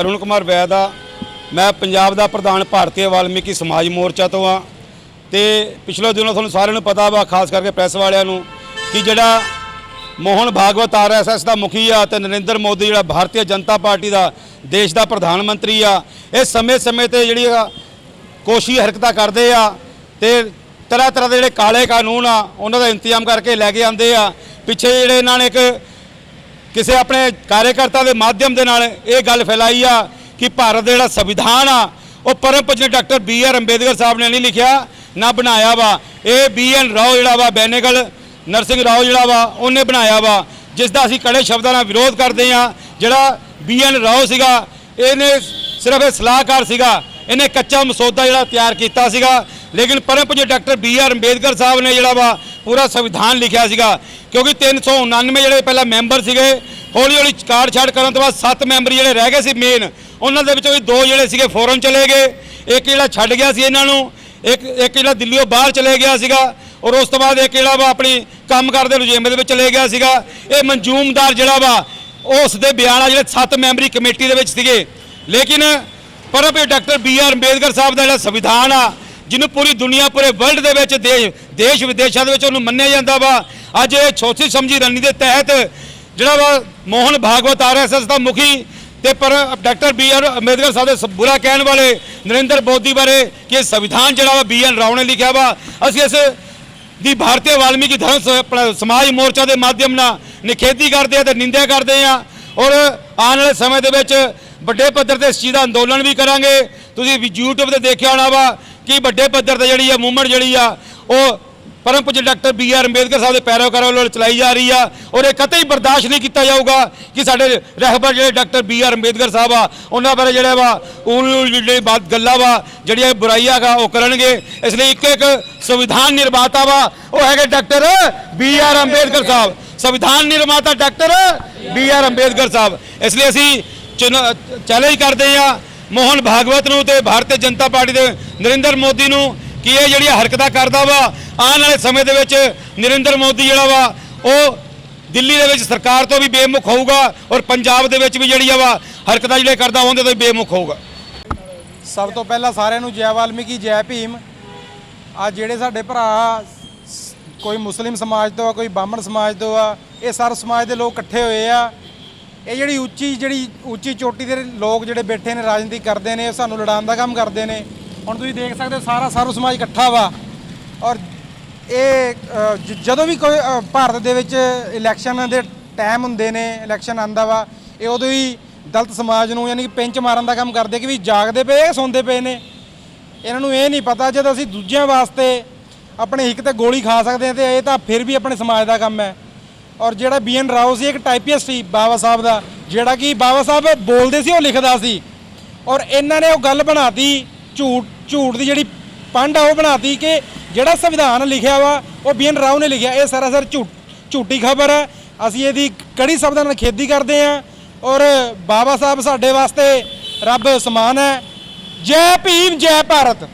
ਅਰੁਣ ਕੁਮਾਰ ਵੈਦ ਆ। ਮੈਂ ਪੰਜਾਬ ਦਾ ਪ੍ਰਧਾਨ ਭਾਰਤੀ ਵਾਲਮੀਕੀ ਸਮਾਜ ਮੋਰਚਾ ਤੋਂ ਆ। ਤੇ ਪਿਛਲੇ ਦਿਨੋਂ ਤੁਹਾਨੂੰ ਸਾਰਿਆਂ ਨੂੰ ਪਤਾ ਵਾ, ਖਾਸ ਕਰਕੇ ਪ੍ਰੈਸ ਵਾਲਿਆਂ ਨੂੰ, ਕਿ ਜਿਹੜਾ ਮੋਹਨ ਭਾਗਵਤ ਆਰਐਸਐਸ ਦਾ ਮੁਖੀ ਆ ਤੇ ਨਰਿੰਦਰ ਮੋਦੀ, ਜਿਹੜਾ ਭਾਰਤੀ ਜਨਤਾ ਪਾਰਟੀ ਦਾ ਦੇਸ਼ ਦਾ ਪ੍ਰਧਾਨ ਮੰਤਰੀ ਆ, ਇਹ ਸਮੇਂ-ਸਮੇਂ ਤੇ ਜਿਹੜੀ ਆ ਕੋਸ਼ੀ ਹਰਕਤਾਂ ਕਰਦੇ ਆ ਤੇ ਤਰ੍ਹਾਂ ਤਰ੍ਹਾਂ ਦੇ ਜਿਹੜੇ ਕਾਲੇ ਕਾਨੂੰਨ ਆ, ਉਹਨਾਂ ਦਾ ਇੰਤਜ਼ਾਮ ਕਰਕੇ ਲੈ ਕੇ ਆਉਂਦੇ ਆ। ਪਿੱਛੇ ਜਿਹੜੇ ਇਹਨਾਂ ਨੇ ਇੱਕ ਕਿਸੇ ਆਪਣੇ ਕਾਰਜਕਰਤਾ ਦੇ ਮਾਧਿਅਮ ਦੇ ਨਾਲ ਇਹ ਗੱਲ ਫੈਲਾਈ ਆ ਕਿ ਭਾਰਤ ਦਾ ਜਿਹੜਾ ਸੰਵਿਧਾਨ ਆ, ਉਹ ਪਰਮ ਪੂਜਨੀਕ doctor B R Ambedkar Sahib ਨੇ ਨਹੀਂ ਲਿਖਿਆ, ਨਾ ਬਣਾਇਆ ਵਾ। ਇਹ ਬੀ ਐਨ ਰਾਓ ਜਿਹੜਾ ਵਾ, ਬੈਨੇਗਲ ਨਰਸਿੰਘ ਰਾਓ ਜਿਹੜਾ ਵਾ, ਉਹਨੇ ਬਣਾਇਆ ਵਾ, ਜਿਸ ਦਾ ਅਸੀਂ ਕੜੇ ਸ਼ਬਦਾਂ ਨਾਲ ਵਿਰੋਧ ਕਰਦੇ ਆ ਜਿਹੜਾ ਬੀ ਐਨ ਰਾਓ ਸੀਗਾ, ਇਹਨੇ ਸਿਰਫ ਇਹ ਸਲਾਹਕਾਰ ਸੀਗਾ, ਇਹਨੇ ਕੱਚਾ ਮਸੌਦਾ ਜਿਹੜਾ ਤਿਆਰ ਕੀਤਾ ਸੀਗਾ। ਲੇਕਿਨ ਪਰਮ ਪੂਜਨੀਕ doctor B R Ambedkar Sahib ਨੇ ਜਿਹੜਾ ਵਾ ਪੂਰਾ ਸੰਵਿਧਾਨ ਲਿਖਿਆ ਸੀਗਾ, ਕਿਉਂਕਿ 399 ਜਿਹੜੇ ਪਹਿਲਾਂ ਮੈਂਬਰ ਸੀਗੇ ਹੌਲੀ ਹੌਲੀ ਕਾਰਡ ਛਾੜ ਕਰਨ ਤੋਂ ਬਾਅਦ 7 ਮੈਂਬਰ ਜਿਹੜੇ ਰਹਿ ਗਏ ਸੀ ਮੇਨ ਉਹਨਾਂ ਦੇ ਵਿੱਚੋਂ ਵੀ ਦੋ ਜਿਹੜੇ ਸੀਗੇ ਫੋਰਨ ਚਲੇ ਗਏ, ਇੱਕ ਜਿਹੜਾ ਛੱਡ ਗਿਆ ਸੀ ਇਹਨਾਂ ਨੂੰ, ਇੱਕ ਇੱਕ ਜਿਹੜਾ ਦਿੱਲੀੋਂ ਬਾਹਰ ਚਲੇ ਗਿਆ ਸੀਗਾ, ਔਰ ਉਸ ਤੋਂ ਬਾਅਦ ਇੱਕ ਜਿਹੜਾ ਵਾ ਆਪਣੀ ਕੰਮ ਕਰਦੇ ਲੁਜੇਮੇ ਦੇ ਵਿੱਚ ਚਲੇ ਗਿਆ ਸੀਗਾ, ਇਹ ਮਨਜੂਮਦਾਰ ਜਿਹੜਾ ਵਾ, ਉਸ ਦੇ ਬਿਆਨ ਆ ਜਿਹੜੇ 7 ਮੈਂਬਰੀ ਕਮੇਟੀ ਦੇ ਵਿੱਚ ਸੀਗੇ। ਲੇਕਿਨ ਪਰ ਪਰਮ doctor B R Ambedkar Sahib ਦਾ ਜਿਹੜਾ ਸੰਵਿਧਾਨ ਆ ਜਿਹਨੂੰ ਪੂਰੀ ਦੁਨੀਆ, ਪੂਰੇ ਵਰਲਡ ਦੇ ਵਿੱਚ, ਦੇਸ਼ ਵਿਦੇਸ਼ਾਂ ਦੇ ਵਿੱਚ ਉਹਨੂੰ ਮੰਨਿਆ ਜਾਂਦਾ ਵਾ। ਅੱਜ ਇਹ ਛੋਟੀ ਸਮਝੀ ਰਣਨੀ ਦੇ ਤਹਿਤ ਜਿਹੜਾ ਵਾ ਮੋਹਨ ਭਾਗਵਤ ਆਰਐਸਐਸ ਦਾ ਮੁਖੀ ਤੇ ਪਰ doctor B R Ambedkar Sahib ਦੇ ਸ- ਬੁਰਾ ਕਹਿਣ ਵਾਲੇ ਨਰਿੰਦਰ ਮੋਦੀ ਬਾਰੇ ਕਿ ਸੰਵਿਧਾਨ ਜਿਹੜਾ ਵਾ ਬੀ ਐਨ ਰਾਓ ਨੇ ਲਿਖਿਆ ਵਾ, ਅਸੀਂ ਇਸ ਦੀ ਭਾਰਤੀ ਵਾਲਮੀਕੀ ਧਰਮ ਸਮਾਜ ਮੋਰਚਾ ਦੇ ਮਾਧਿਅਮ ਨਾਲ ਨਿਖੇਧੀ ਕਰਦੇ ਆ ਤੇ ਨਿੰਦਿਆ ਕਰਦੇ ਆ। ਔਰ ਆਉਣ ਵਾਲੇ ਸਮੇਂ ਦੇ ਵਿੱਚ ਵੱਡੇ ਪੱਧਰ ਤੇ ਇਸ ਚੀਜ਼ ਦਾ ਅੰਦੋਲਨ ਵੀ ਕਰਾਂਗੇ। ਤੁਸੀਂ ਵੀ YouTube ਤੇ ਦੇਖਿਆ ਹੋਣਾ ਵਾ ਕਿ ਵੱਡੇ ਪੱਧਰ ਤੇ ਜਿਹੜੀ ਆ ਮੂਵਮੈਂਟ ਜਿਹੜੀ ਆ, ਉਹ ਪਰਮ ਪੂਜਯ doctor B R Ambedkar Sahib ਦੇ ਪੈਰੋਕਾਰਾਂ ਵੱਲੋਂ ਚਲਾਈ ਜਾ ਰਹੀ ਆ, ਔਰ ਇਹ ਕਤਈ ਬਰਦਾਸ਼ਤ ਨਹੀਂ ਕੀਤਾ ਜਾਊਗਾ ਕਿ ਸਾਡੇ ਰਹਿਬਰ ਜਿਹੜੇ ਡਾਕਟਰ ਬੀ ਆਰ ਅੰਬੇਦਕਰ ਸਾਹਿਬ ਆ, ਉਹਨਾਂ ਬਾਰੇ ਜਿਹੜਾ ਵਾ ਉਹ ਜਿਹੜੀ ਬਾਤ ਗੱਲਾਂ ਵਾ, ਜਿਹੜੀਆਂ ਬੁਰਾਈਆਂ ਗਾ ਉਹ ਕਰਨਗੇ। ਇਸ ਲਈ ਇੱਕ ਇੱਕ ਸੰਵਿਧਾਨ ਨਿਰਮਾਤਾ ਵਾ, ਉਹ ਹੈਗੇ ਡਾਕਟਰ ਬੀ ਆਰ ਅੰਬੇਦਕਰ ਸਾਹਿਬ। ਸੰਵਿਧਾਨ ਨਿਰਮਾਤਾ ਡਾਕਟਰ ਬੀ ਆਰ ਅੰਬੇਦਕਰ ਸਾਹਿਬ। ਇਸ ਲਈ ਅਸੀਂ ਚੈਲੰਜ ਕਰਦੇ ਆ ਮੋਹਨ ਭਾਗਵਤ ਨੂੰ ਤੇ ਭਾਰਤੀ ਜਨਤਾ ਪਾਰਟੀ ਦੇ ਨਰਿੰਦਰ ਮੋਦੀ ਨੂੰ ਕਿ ਇਹ ਜਿਹੜੀਆਂ ਹਰਕਤਾਂ ਕਰਦਾ ਵਾ, ਆਉਣ ਵਾਲੇ ਸਮੇਂ ਦੇ ਵਿੱਚ ਨਰਿੰਦਰ ਮੋਦੀ ਜਿਹੜਾ ਵਾ, ਉਹ ਦਿੱਲੀ ਦੇ ਵਿੱਚ ਸਰਕਾਰ ਤੋਂ ਵੀ ਬੇਮੁਖ ਹੋਊਗਾ ਔਰ ਪੰਜਾਬ ਦੇ ਵਿੱਚ ਵੀ ਜਿਹੜੀ ਆ ਵਾ ਹਰਕਤਾਂ ਜਿਹੜੇ ਕਰਦਾ ਉਹਦੇ ਤੋਂ ਵੀ ਬੇਮੁਖ ਹੋਊਗਾ। ਸਭ ਤੋਂ ਪਹਿਲਾਂ ਸਾਰਿਆਂ ਨੂੰ ਜੈ ਵਾਲਮੀਕੀ, ਜੈ ਭੀਮ। ਆ ਜਿਹੜੇ ਸਾਡੇ ਭਰਾ ਸ- ਕੋਈ ਮੁਸਲਿਮ ਸਮਾਜ ਤੋਂ ਆ, ਕੋਈ ਬਾਹਮਣ ਸਮਾਜ ਤੋਂ ਆ, ਇਹ ਸਰਬ ਸਮਾਜ ਦੇ ਲੋਕ ਇਕੱਠੇ ਹੋਏ ਆ। ਇਹ ਜਿਹੜੀ ਉੱਚੀ ਜਿਹੜੀ ਉੱਚੀ ਚੋਟੀ ਦੇ ਲੋਕ ਜਿਹੜੇ ਬੈਠੇ ਨੇ ਰਾਜਨੀਤੀ ਕਰਦੇ ਨੇ ਸਾਨੂੰ ਲੜਾਉਣ ਦਾ ਕੰਮ ਕਰਦੇ ਨੇ। ਹੁਣ ਤੁਸੀਂ ਦੇਖ ਸਕਦੇ ਹੋ ਸਾਰਾ ਸਾਰੂ ਸਮਾਜ ਇਕੱਠਾ ਵਾ। ਔਰ ਇਹ ਜ- ਜਦੋਂ ਵੀ ਕੋਈ ਅ, ਭਾਰਤ ਦੇ ਵਿੱਚ ਇਲੈਕਸ਼ਨ ਦੇ ਟਾਈਮ ਹੁੰਦੇ ਨੇ ਇਲੈਕਸ਼ਨ ਆਂਦਾ ਵਾ ਇਹ ਉਦੋਂ ਹੀ ਦਲਿਤ ਸਮਾਜ ਨੂੰ ਯਾਨੀ ਕਿ ਪਿੰਚ ਮਾਰਨ ਦਾ ਕੰਮ ਕਰਦੇ ਕਿ ਵੀ ਜਾਗਦੇ ਪਏ ਆ, ਸੌਂਦੇ ਪਏ ਨੇ। ਇਹਨਾਂ ਨੂੰ ਇਹ ਨਹੀਂ ਪਤਾ ਜਦ ਅਸੀਂ ਦੂਜਿਆਂ ਵਾਸਤੇ ਆਪਣੇ ਹਿੱਕ ਤੇ ਗੋਲੀ ਖਾ ਸਕਦੇ ਹਾਂ ਤੇ ਇਹ ਤਾਂ ਫਿਰ ਵੀ ਆਪਣੇ ਸਮਾਜ ਦਾ ਕੰਮ ਹੈ। ਔਰ ਜਿਹੜਾ ਬੀਐਨ ਰਾਓ ਸੀ, ਇੱਕ ਟਾਈਪਿਸਟ ਸੀ ਬਾਬਾ ਸਾਹਿਬ ਦਾ, ਜਿਹੜਾ ਕਿ ਬਾਬਾ ਸਾਹਿਬ ਬੋਲਦੇ ਸੀ, ਉਹ ਲਿਖਦਾ ਸੀ। ਔਰ ਇਹਨਾਂ ਨੇ ਉਹ ਗੱਲ ਬਣਾਤੀ, ਝੂਠ ਝੂਠ ਦੀ ਜਿਹੜੀ ਪੰਡ ਆ, ਉਹ ਬਣਾਤੀ ਕਿ ਜਿਹੜਾ ਸੰਵਿਧਾਨ ਲਿਖਿਆ ਵਾ, ਉਹ ਬੀਐਨ ਰਾਓ ਨੇ ਲਿਖਿਆ। ਇਹ ਸਰਾਸਰ ਝੂਠ, ਝੂਠੀ ਖਬਰ ਹੈ ਅਸੀਂ ਇਹਦੀ ਕੜੀ ਸ਼ਬਦਾਂ ਨਾਲ ਖੇਦੀ ਕਰਦੇ ਹਾਂ ਔਰ ਬਾਬਾ ਸਾਹਿਬ ਸਾਡੇ ਵਾਸਤੇ ਰੱਬ ਸਮਾਨ ਹੈ। ਜੈ ਭੀਮ, ਜੈ ਭਾਰਤ।